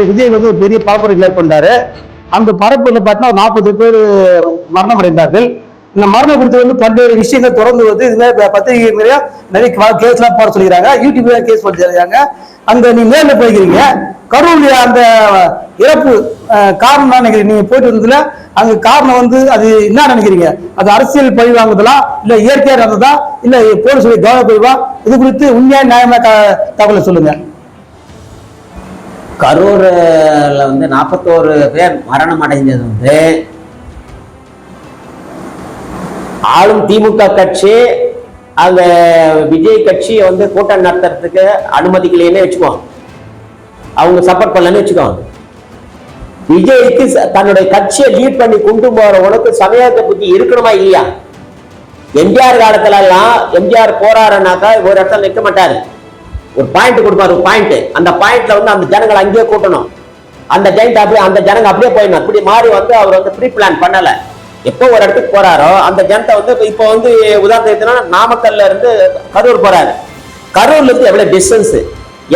விஜய் வந்து ஒரு பெரிய பரப்புரை பண்ணாரு அந்த பரப்பில் பார்த்தீங்கன்னா நாற்பது பேர் மரணம் அடைந்தார்கள் இந்த மரணம் குறித்து வந்து பல்வேறு விஷயங்கள் தொடர்ந்து வந்து இதுல பத்திரிகை நிறைய நிறைய கேஸ் எல்லாம் போட சொல்லிக்கிறாங்க. யூடியூப்ல கேஸ் போட்டுருக்காங்க அந்த நீ நேரில் போய்க்கிறீங்க. கரூர்ல அந்த இறப்பு காரணம் நினைக்கிறீங்க. நீங்க போயிட்டு வந்ததுல அங்க காரணம் வந்து அது என்ன நினைக்கிறீங்க? அது அரசியல் பழி வாங்குதலா? இல்ல இயற்கையா நடந்ததா? இல்ல போலீஸ் கவன குறைவா இது குறித்து உண்மையா நியாயமா தகவலை சொல்லுங்க. கரூரில் வந்து நாற்பத்தோரு பேர் மரணம் அடைஞ்சது வந்து ஆளும் திமுக கட்சி அந்த விஜய் கட்சி வந்து கூட்டம் நடத்துறதுக்கு அனுமதிக்கலைன்னு வச்சுக்குவோம் அவங்க சப்போர்ட் பண்ணலன்னு வச்சுக்கோ. விஜய்க்கு தன்னுடைய கட்சியை லீட் பண்ணி கொண்டு போறவனுக்கு சமயத்தை புத்தி இருக்கணுமா இல்லையா? எம்ஜிஆர் காலத்துல எல்லாம் எம்ஜிஆர் போறாருனாக்கா ஒரு இடத்துல நிற்க மாட்டாரு. ஒரு பாயிண்ட் கொடுப்பாரு பாயிண்ட் அந்த பாயிண்ட்ல வந்து அந்த ஜனங்களை அங்கேயே கூட்டணும். அந்த ஜெயிண்ட் அப்படியே அந்த ஜனங்க அப்படியே போயிடணும். இப்படி மாறி வந்து அவர் வந்து ப்ரீ பிளான் பண்ணல. எப்போ ஒரு இடத்துக்கு போறாரோ அந்த ஜனத்தை வந்து இப்போ வந்து உதாரணத்துனா நாமக்கல்ல இருந்து கரூர் போறாரு. கரூர்ல இருந்து எவ்வளவு டிஸ்டன்ஸ்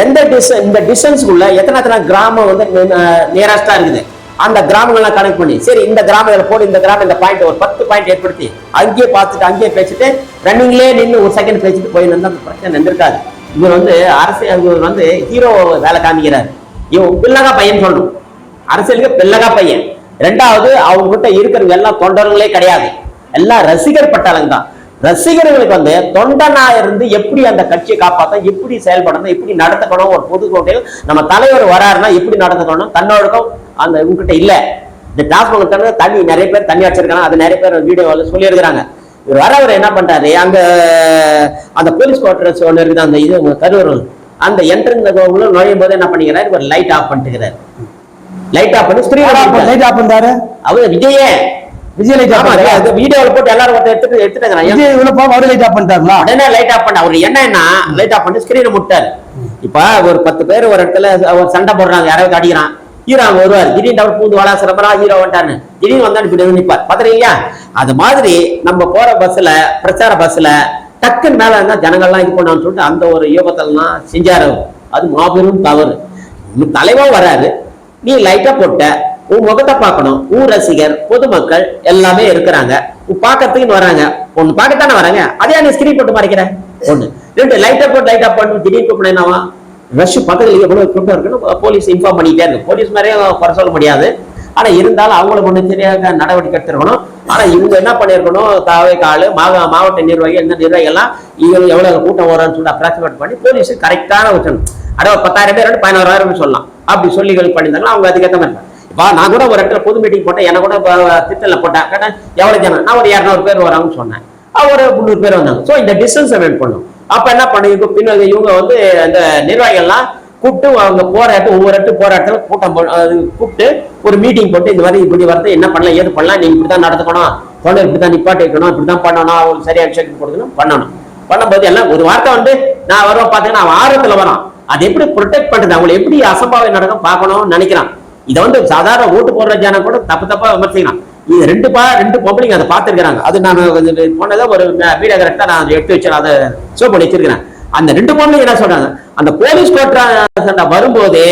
எந்த டிஸ்டன்ஸ் இந்த டிஸ்டன்ஸ்க்குள்ள எத்தனை எத்தனை கிராமம் வந்து நியரஸ்டா இருக்குது? அந்த கிராமங்கள்லாம் கனெக்ட் பண்ணி சரி இந்த கிராமம் இதில் போடு இந்த கிராமம் இந்த பாயிண்ட் ஒரு பத்து பாயிண்ட் ஏற்படுத்தி அங்கேயே பார்த்துட்டு அங்கேயே பேசிட்டு ரன்னிங்லேயே நின்று ஒரு செகண்ட் பேசிட்டு போயிருந்தா அந்த பிரச்சனை நின்றுருக்காது இவர் வந்து அரசியல் இவர் வந்து ஹீரோ வேலை காமிக்கிறார். இவன் பில்லகா பையன் சொல்லணும். அரசியலுக்கு பில்லகா பையன். ரெண்டாவது அவங்க கிட்ட இருக்கிறவங்க எல்லாம் தொண்டர்களே கிடையாது. எல்லாம் ரசிகர் பட்டாளங்க தான். ரசிகர்களுக்கு வந்து தொண்டனா இருந்து எப்படி அந்த கட்சியை காப்பாற்ற எப்படி செயல்படணும் எப்படி நடத்தக்கணும் ஒரு பொதுக்கோட்டையில் நம்ம தலைவர் வராருன்னா எப்படி நடத்தக்கணும் தன்னோடக்கும் அந்த இவங்ககிட்ட இல்லை. இந்த டாஸ்மாக் தண்ணி நிறைய பேர் தண்ணி அடிச்சிருக்காங்க அது நிறைய பேர் வீடியோவில் சொல்லியிருக்கிறாங்க. இவர் வரவர் என்ன பண்றாரு? அங்க அந்த போலீஸ் குவார்டர்ஸ் ஒன்று இருக்குது அந்த இது கரூர். அந்த என்ட்ரன்ஸ் நுழையும் போது என்ன பண்ணிக்கிறாரு? இவர் லைட் ஆஃப் பண்ணிட்டுக்கிறாரு லைட் ஆஃப் பண்ணி ஸ்கிரீன் லைட் ஆஃப் பண்ணாரு அவர் விஜயே. விஜய் லைட் ஆஃப் பண்ணாரு வீடியோல போட்டு எல்லாரும் ஒருத்தர் எடுத்துட்டு எடுத்துட்டாங்க. விஜய் இவ்வளவு போக அவரு லைட் ஆஃப் பண்ணிட்டாருங்களா? உடனே லைட் ஆஃப் பண்ண அவர் என்னன்னா லைட் ஆஃப் பண்ணி ஸ்கிரீனை முட்டாரு. இப்ப ஒரு பத்து பேர் ஒரு இடத்துல ஒரு சண்டை போடுறாங்க யாராவது அடிக்கிறான். ஹீரோ வருவார். திடீர்னு அவர் பூந்து வளா சிறப்பரா ஹீரோ வந்துட்டாரு திடீர்னு வந்தா இப்படி நிப்பார். பாத்துறீங்களா? அது மாதிரி நம்ம போற பஸ்ல பிரச்சார பஸ்ல டக்குன்னு மேல இருந்தா ஜனங்கள்லாம் இது பண்ணான்னு சொல்லிட்டு அந்த ஒரு யோகத்திலாம் செஞ்சாரு அது மாபெரும் தவறு. உன் தலைவா வராரு. நீ லைட்டா போட்ட உன் முகத்தை பார்க்கணும். ஊர் ரசிகர் பொதுமக்கள் எல்லாமே இருக்கிறாங்க. உன் பார்க்கறதுக்குன்னு வராங்க. ஒன்னு பார்க்கத்தானே வராங்க? அதே நீ ஸ்கிரீன் போட்டு மறைக்கிற? ஒண்ணு ரெண்டு லைட்டா போட்டு லைட்டா போட்டு திடீர் கூப்பிட என்னவா? ரஷ் பக்கத்துல எவ்வளவு கூட்டம் இருக்குன்னு போலீஸ் இன்ஃபார்ம் பண்ணிட்டே இருக்கு. போலீஸ் மாதிரியே குறை சொல்ல முடியாது. ஆனா இருந்தாலும் அவங்களுக்கு ஒண்ணு சரியாக நடவடிக்கை எடுத்திருக்கணும். ஆனா இவங்க என்ன பண்ணிருக்கணும்? தாவே காலு மாவட்ட நிர்வாகி எந்த நிர்வாகி எல்லாம் இவங்க எவ்வளவு கூட்டம் வரும்னு சொல்லி அப்ராக்சிமேட் பண்ணி போலீஸ் கரெக்டான விட்டணும் அட பத்தாயிரம் பேர் பதினோராயிரம் சொல்லலாம். அப்படி சொல்லி பண்ணியிருந்தாங்கன்னா அவங்க அதுக்கேற்ற மாதிரி வா நான் கூட ஒரு இடத்துல பொது மீட்டிங் போட்டேன். எனக்கு கூட திட்டல போட்டேன் கேட்டேன் எவ்வளவு ஜனம்? நான் ஒரு இரநூறு பேர் வராங்கன்னு சொன்னேன். அவர் ஒரு முந்நூறு பேர் வந்தாங்க. ஸோ இந்த டிஸ்டன்ஸை மெயின் பண்ணும் அப்போ என்ன பண்ணுங்க பின்னாடி இவங்க வந்து அந்த நிர்வாகிகள்லாம் கூப்பிட்டு அவங்க போராட்டம் ஒவ்வொரு இடத்து போராட்டத்தில் கூட்டம் போ- அது கூப்பிட்டு ஒரு மீட்டிங் போட்டு இந்த மாதிரி இப்படி வரது என்ன பண்ணலாம் ஏது பண்ணலாம் நீங்க இப்படி தான் நடத்துக்கணும் தொண்டர் இப்படி தான் நிப்பாட்டி வைக்கணும் இப்படி தான் பண்ணணும் அவங்களுக்கு சரியா விஷயம் கொடுக்கணும் பண்ணணும். பண்ணும்போது எல்லாம் ஒரு வார்த்தை வந்து நான் வருவேன் பார்த்தீங்கன்னா அவன் ஆர்வத்தில் வரான். அதை எப்படி ப்ரொடெக்ட் பண்றது அவங்களை எப்படி அசம்பாவியம் நடக்கும் பார்க்கணும்னு நினைக்கிறான். இதை வந்து சாதாரண ஓட்டு போடுற ஜனம் கூட தப்பு தப்பா விமர்சிக்கலாம் இது ரெண்டு பா ரெண்டு பொம்பளைங்க அதை பார்த்துருக்காங்க அது நான் போனதை ஒரு வீடியோ கரெக்டாக நான் அதை எடுத்து வச்சு அதை ஷோ பண்ணி வச்சிருக்கிறேன். அந்த ரெண்டு பொம்பளைங்க என்ன சொல்றாங்க? அந்த போலீஸ் கோட்டா சண்டை வரும்போது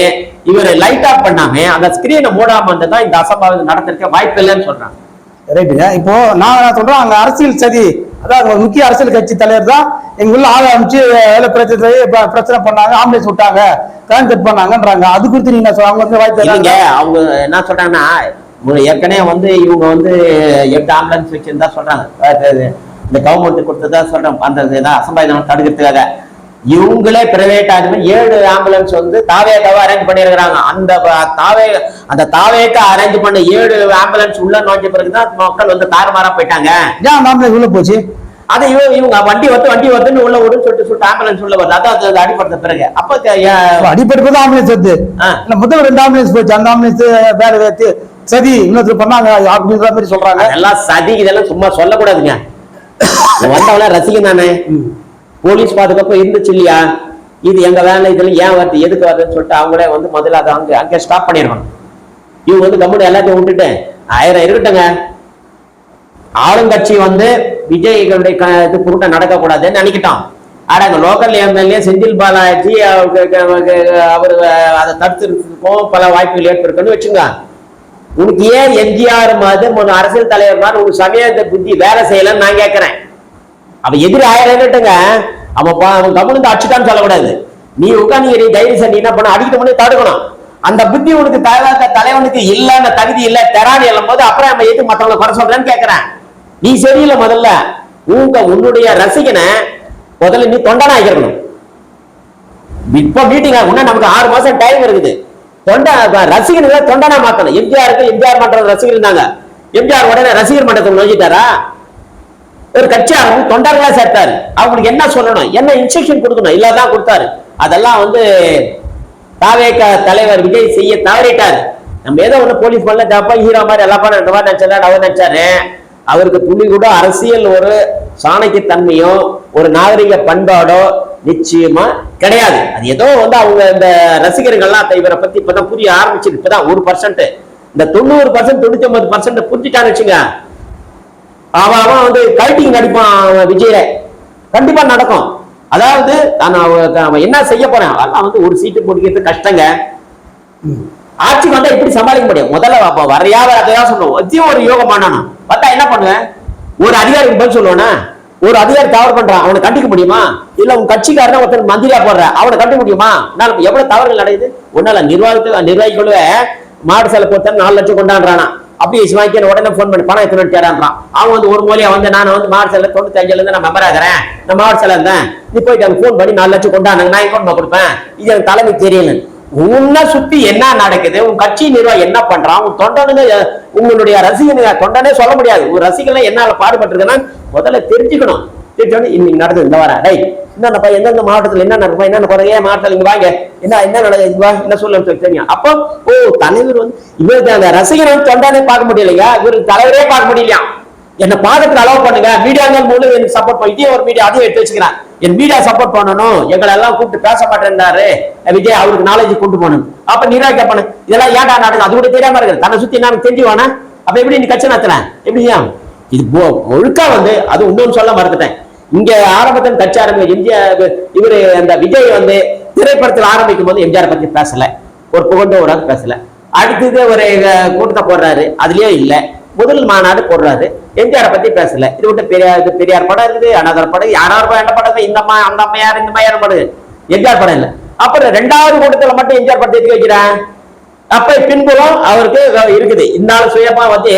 இவர் லைட் ஆஃப் பண்ணாம அந்த ஸ்கிரீனை மூடாம இருந்ததா இந்த அசம்பாவிதம் நடந்திருக்க வாய்ப்பு இல்லைன்னு சொல்றாங்க. ரைட்டுங்க இப்போ நான் என்ன சொல்றேன் அங்க அரசியல் சதி ஒரு முக்கிய அரசியல் கட்சி தலைவர் தான் எங்க உள்ள ஆள அமைச்சு வேலை பிரச்சனை பிரச்சனை பண்ணாங்க ஆம்புலன்ஸ் விட்டாங்க கரண்ட் கட் பண்ணாங்கன்றாங்க. அது குறித்து நீங்க அவங்க வந்து வாய்ப்பு இல்லைங்க அவங்க என்ன சொல்றாங்கன்னா ஏற்கனவே வந்து இவங்க வந்து எட்டு ஆம்புலன்ஸ் வச்சிருந்தா சொல்றாங்க. இந்த கவர்மெண்ட் கொடுத்ததா சொல்றாங்க அந்த அசம்பாவிதம் தடுக்கிறதுக்காக இவங்களே பிரைவேட் ஆகுமே ஏழு ஆம்புலன்ஸ் வந்து தாவேக்காவை அரேஞ்ச் பண்ணியிருக்கிறாங்க. அந்த தாவே அந்த தாவேக்கா அரேஞ்ச் பண்ண ஏழு ஆம்புலன்ஸ் உள்ள நோஞ்ச பிறகுதான் மக்கள் வந்து தாறுமாறா போயிட்டாங்க. ஏன் ஆம்புலன்ஸ் உள்ள போச்சு? அதை இவங்க இவங்க வண்டி வந்து வண்டி வருதுன்னு உள்ள விடுன்னு சொல்லிட்டு சொல்லிட்டு ஆம்புலன்ஸ் உள்ள வருது. அதான் அது அடிப்படுத்த பிறகு. அப்ப தான் ஆம்புலன்ஸ். இல்ல முதல்ல ரெண்டு ஆம்புலன்ஸ் போச்சு. அந்த ஆம்புலன்ஸ் வேற வேறு சரி இன்னொருத்தர் பண்ணாங்க அப்படின்ற மாதிரி சொல்றாங்க. அதெல்லாம் சதி இதெல்லாம் சும்மா சொல்லக்கூடாதுங்க. வந்தவள ரசிகன் தானே. போலீஸ் பாதுகாப்பு இருந்துச்சு இல்லையா? இது எங்க வேலை? இதுல ஏன் வருது? எதுக்கு வருதுன்னு சொல்லிட்டு அவங்களே வந்து முதல்ல அதை அங்கே அங்கே ஸ்டாப் பண்ணிடுவாங்க. இவங்க வந்து கம்முனு எல்லாத்தையும் விட்டுட்டு ஆயிரம் இருக்கட்டுங்க ஆளுங்கட்சி வந்து விஜய்களுடைய க- இது கூட்டம் நடக்கக்கூடாதுன்னு நினைக்கிட்டான் ஆனா அங்க லோக்கல் எம்எல்ஏ செந்தில் பாலாஜி அவருக்கு அவர் அதை தடுத்துருக்கும் பல வாய்ப்புகள் ஏற்படுக்குன்னு வச்சுங்க உனக்கு ஏன் எம்ஜிஆர் மாதிரி அரசியல் தலைவர் மாதிரி உனக்கு சமயத்தை புத்தி வேலை செய்யலன்னு நான் கேட்கிறேன். அவன் எதிரி ஆயிரட்டுங்க அவன் பா- அவன் கவனம் அடிச்சுட்டான்னு சொல்லக்கூடாது. நீ உட்காந்து நீ தைரியம் நீ என்ன பண்ண அடிக்கிற முன்னே தடுக்கணும். அந்த புத்தி உனக்கு தலைவ தலைவனுக்கு இல்ல தகுதி இல்ல தெரான்னு எழும் போது அப்புறம் நம்ம எது மற்றவங்களை குறை சொல்றேன்னு கேட்கிறேன் நீ சரியில்லை முதல்ல. உங்க உன்னுடைய ரசிகனை முதல்ல நீ தொண்டனா ஆகிருக்கணும் இப்ப மீட்டிங் ஆகும்னா நமக்கு ஆறு மாசம் டைம் இருக்குது. தொண்டை ரசிகர்களை தொண்டனா மாத்தணும். எம்ஜிஆருக்கு எம்ஜிஆர் மன்றம் ரசிகர் இருந்தாங்க. எம்ஜிஆர் உடனே ரசிகர் மன்றத்தை நோக்கிட்டாரா? ஒரு கட்சி ஆரம்பி தொண்டர்களா சேர்த்தாரு. அவங்களுக்கு என்ன சொல்லணும்? என்ன இன்ஸ்ட்ரக்ஷன் கொடுக்கணும்? இல்லாதான் கொடுத்தாரு. அதெல்லாம் வந்து தாவேக தலைவர் விஜய் செய்ய தவறிட்டாரு. நம்ம ஏதோ ஒண்ணு போலீஸ் பண்ணல தப்பா ஹீரோ மாதிரி எல்லா படம் ரெண்டு மாதிரி நினைச்சாரு அவர் நினைச்சாரு அவருக்கு துளி கூட அரசியல் ஒரு சாணக்கியத்தன்மையோ ஒரு நாகரிக பண்பாடோ நிச்சயமா கிடையாது. அது ஏதோ வந்து அவங்க இந்த ரசிகர்கள்லாம் த- இவரை பத்தி இப்பதான் புரிய ஆரம்பிச்சிருக்கு. இப்பதான் ஒரு பர்சன்ட் இந்த தொண்ணூறு பர்சன்ட் தொண்ணூத்தி ஒன்பது பர்சன்ட் புரிஞ்சுட்டான்னு வச்சுங்க அவன் அவன் வந்து கல்ட்டிங் நடிப்பான் அவன் விஜய கண்டிப்பா நடக்கும். அதாவது நான் அவன் என்ன செய்ய போறேன்? அதெல்லாம் வந்து ஒரு சீட்டு பிடிக்கிறது கஷ்டங்க. ஆட்சிக்கு வந்தா எப்படி சமாளிக்க முடியும்? முதல்ல வரையா வரையா சொல்லுவோம். அதையும் ஒரு யோகம் பண்ணணும். பார்த்தா என்ன பண்ணுவேன்? ஒரு அதிகாரிக்கு பதில் சொல்லுவேனா? ஒரு அதிகாரி தவறு பண்றான். அவனை கண்டிக்க முடியுமா? இல்ல உன் கட்சிக்காரன ஒருத்தர் மந்திரியா போடுற. அவனை கண்டிக்க முடியுமா? நான் எவ்வளவு தவறுகள் நடக்குது? ஒன்னால நிர்வாகத்தை நிர்வாகிகளுவே மாடு சேலை பொறுத்த நாலு லட்சம் கொண்டாடுறானா. அப்படியே சிவாய்க்கு உடனே ஃபோன் பண்ணி பணம் எத்தனை தேடான்றான்? அவன் வந்து ஒரு மூலையா வந்து நான் வந்து மாடு சேலை தொண்ணூத்தி இருந்து நான் மெம்பர் ஆகிறேன் நான் மாடு இருந்தேன். நீ போயிட்டு அவங்க ஃபோன் பண்ணி நாலு லட்சம் கொண்டாங்க நான் எங்க கொடுப்பேன்? இது எனக்கு தலைமை தெரியல உன்னை சுத்தி என்ன நடக்குது? உன் கட்சி நிர்வாகம் என்ன பண்றான்? உன் தொண்டனுங்க உங்களுடைய ரசிகனுங்க தொண்டனே சொல்ல முடியாது. ஒரு ரசிகன் என்னால பாடுபட்டிருக்குன்னா முதல்ல தெரிஞ்சுக்கணும். தெரிஞ்சோன்னு இன்னைக்கு நடந்தது இந்த வாரம். டேய் என்னப்பா எந்தெந்த மாவட்டத்தில் என்ன நடக்குமா என்ன குறைய மாவட்டத்தில் இங்க வாங்க? என்ன என்ன நடக்குது இங்க வா என்ன சொல்லுன்னு சொல்லி தெரியும். அப்போ ஓ தலைவர் வந்து இவருக்கு அந்த ரசிகரை வந்து தொண்டனே பார்க்க முடியலையா? இவருக்கு தலைவரே பார்க்க முடியலையா? என்ன பாக்கத்துல அலோவ் பண்ணுங்க. மீடியாங்கள் மூலம் எனக்கு சப்போர்ட் பண்ணி இதே ஒரு மீடியா அதையும் எடுத்து வச்சுக்கிறேன். என் மீடியா சப்போர்ட் பண்ணணும். எங்களை எல்லாம் கூப்பிட்டு பேச மாட்டேன்றாரு. விஜய் அவருக்கு நாலேஜ் கொண்டு போகணும். அப்ப நீரா கேட்பானு இதெல்லாம் ஏன்டா நடக்குது? அது கூட தெரியாம இருக்கு தன்னை சுத்தி என்ன தெரிஞ்சுவானா அப்ப எப்படி நீ கட்சி நடத்துறேன் எப்படியா? இது போ- முழுக்கா வந்து அது இன்னொன்னு சொல்ல மறந்துட்டேன். இங்க ஆரம்பத்தில் கட்சி ஆரம்பிக்க எம்ஜிஆர் இவரு அந்த விஜய் வந்து திரைப்படத்தில் ஆரம்பிக்கும் போது எம்ஜிஆர் பத்தி பேசல. ஒரு புகழ்ந்த ஒரு ஆள் பேசல. அடுத்தது ஒரு கூட்டத்தை போடுறாரு. அதுலயே இல்லை. முதல் மாநாடு போடுறாரு. எம்ஜிஆர் பத்தி பேசல. இது விட்டு பெரியார் இது பெரியார் படம் இருக்குது அனாதர் படம் யாரார் படம் என்ன படம் இந்த அம்மா அந்த அம்மையார் இந்த மாதிரி படம் எம்ஜிஆர் படம் இல்லை. அப்புறம் ரெண்டாவது கூட்டத்துல மட்டும் எம்ஜிஆர் படத்தை எடுத்து வைக்கிறேன்? அப்ப பின்புலம் அவருக்கு இருக்குது. இந்த சுயமா வந்து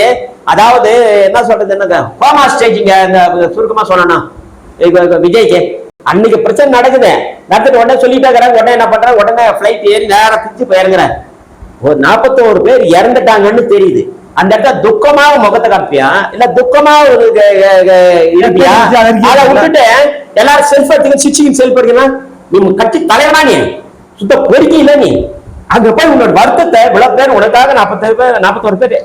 அதாவது என்ன சொல்றது என்னங்க? கோமா ஸ்டேஜிங்க இந்த சுருக்கமா சொல்லணும் இப்ப விஜய்க்கு அன்னைக்கு பிரச்சனை நடக்குது. நடந்துட்டு உடனே சொல்லிட்டே இருக்கிறாங்க உடனே என்ன பண்றாங்க உடனே ஃபிளைட் ஏறி நேரா பிடிச்சு போயிருங்கிறார் ஒரு நாற்பத்தோரு பேர் இறந்துட்டாங்கன்னு தெரியுது. அந்த இடத்துல துக்கமா முகத்தை காப்பியா இல்ல துக்கமா ஒரு க- க- க- இருப்பியா? அதை விட்டுட்டு எல்லாரும் செல்ஃப் எடுத்துக்க சிச்சிங் செல்ஃப் எடுக்கலாம் நீ கட்சி தலைவனா நீ? சுத்த பொறுக்கி இல்ல நீ? அங்க போய் உன்னோட வருத்தத்தை இவ்வளவு பேர் உனக்காக நாற்பத்தேழு பேர் நாற்பத்தோரு பேர்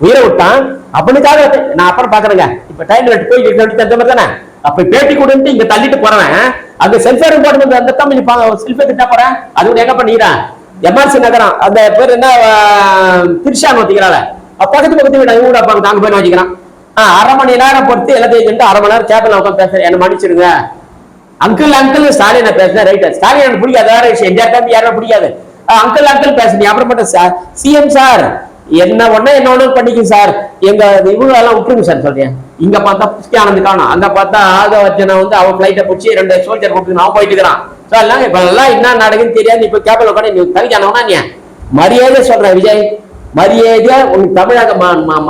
உயிரை விட்டான். அவனுக்காக நான் அப்புறம் பாக்குறேங்க இப்ப டைம் போய் மாதிரி தானே? அப்ப பேட்டி கொடுன்ட்டு இங்க தள்ளிட்டு போறவன் அங்க செல்ஃபேர் போட்டு அந்த தமிழ் செல்ஃபே திட்டா போறேன்? அது எங்க பண்ணிக்கிறேன் எம்ஆர்சி நகரம். அந்த பேர் என்ன? திருஷான் வச்சுக்கிறாள் பக்கத்து பக்கத்து வீடு இவங்க அப்பா நாங்க போய் வச்சுக்கிறான் அரை மணி நேரம் பொறுத்து எல்லாத்தையும் அரை மணி நேரம் கேபிள் உட்காந்து பேசுறேன். என்ன மன்னிச்சிருங்க அங்கிள் அங்கிள் ஸ்டாலினை பேசுறேன் ரைட் ஸ்டாலின் எனக்கு பிடிக்காது வேற விஷயம். எம்ஜிஆர் தம்பி யாரும் பிடிக்காது. அங்கிள் அங்கிள் பேசுறீங்க மட்டும் சார் சிஎம் சார் என்ன ஒன்னா என்ன ஒண்ணு பண்ணிக்க சார் எங்க இவங்க எல்லாம் விட்டுருங்க சார் சொல்றேன். இங்க பார்த்தா புஷ்டி ஆனந்த் காணும். அங்க பார்த்தா ஆக வந்து அவன் பிளைட்டை பிடிச்சி ரெண்டு சோல்ஜர் கொடுத்து நான் போயிட்டு இருக்கிறான். ஸோ எல்லாம் இப்ப எல்லாம் என்ன நடக்குன்னு தெரியாது. இப்ப கேபிள் உட்காந்து நீ தனிக்கானவனா நீ. மரியாதை சொல்றேன் விஜய். மரியாதையா உன் தமிழக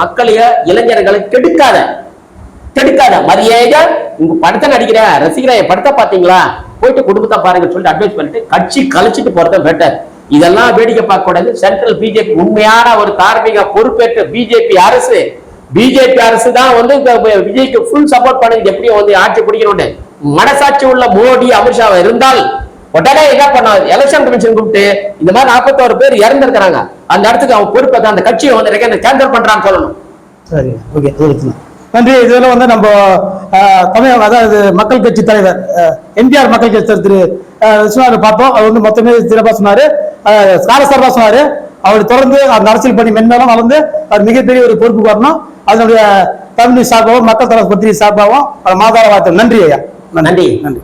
மக்களைய இளைஞர்களை கெடுக்காத. கெடுக்காத. மரியாதை உங்க படத்தை நடிக்கிற ரசிகரை என் படத்தை பாத்தீங்களா போயிட்டு குடும்பத்தை பாருங்க சொல்லிட்டு அட்வைஸ் பண்ணிட்டு கட்சி கழிச்சிட்டு போறத பெட்டர் இதெல்லாம் வேடிக்கை பார்க்க கூடாது சென்ட்ரல் பிஜேபி உண்மையான ஒரு தார்மீக பொறுப்பேற்ற பிஜேபி அரசு பிஜேபி அரசு தான் வந்து விஜய்க்கு ஃபுல் சப்போர்ட் பண்ணுது எப்படி வந்து ஆட்சி பிடிக்கணும்னு. மனசாட்சி உள்ள மோடி அமித்ஷா இருந்தால் உடனே என்ன பண்ணாது எலெக்ஷன் கமிஷன் கூப்பிட்டு இந்த மாதிரி நாற்பத்தோரு பேர் இறந்துருக்கிறாங்க. அந்த இடத்துக்கு அவன் பொறுப்பை தான் அந்த கட்சியை வந்து கேன்சல் பண்றான்னு சொல்லணும். சரி ஓகே நன்றி இதில் வந்து நம்ம தமிழக அதாவது மக்கள் கட்சி தலைவர் எம்ஜிஆர் மக்கள் கட்சி தலைவர் திரு விஸ்வநாதன் பார்ப்போம் அவர் வந்து மொத்தமே சிறப்பா சொன்னார். அஹ், காலசாரமா சொன்னாரு. அவர் தொடர்ந்து அந்த அரசியல் பணி மென்மேலும் வளர்ந்து அவர் மிகப்பெரிய ஒரு பொறுப்புக்கு வரணும் அதனுடைய தமிழ் சார்பாகவும் மக்கள் தலைவர் பத்திரிகை சார்பாகவும் அவர் மாதார வாழ்த்து நன்றி ஐயா. நன்றி. நன்றி.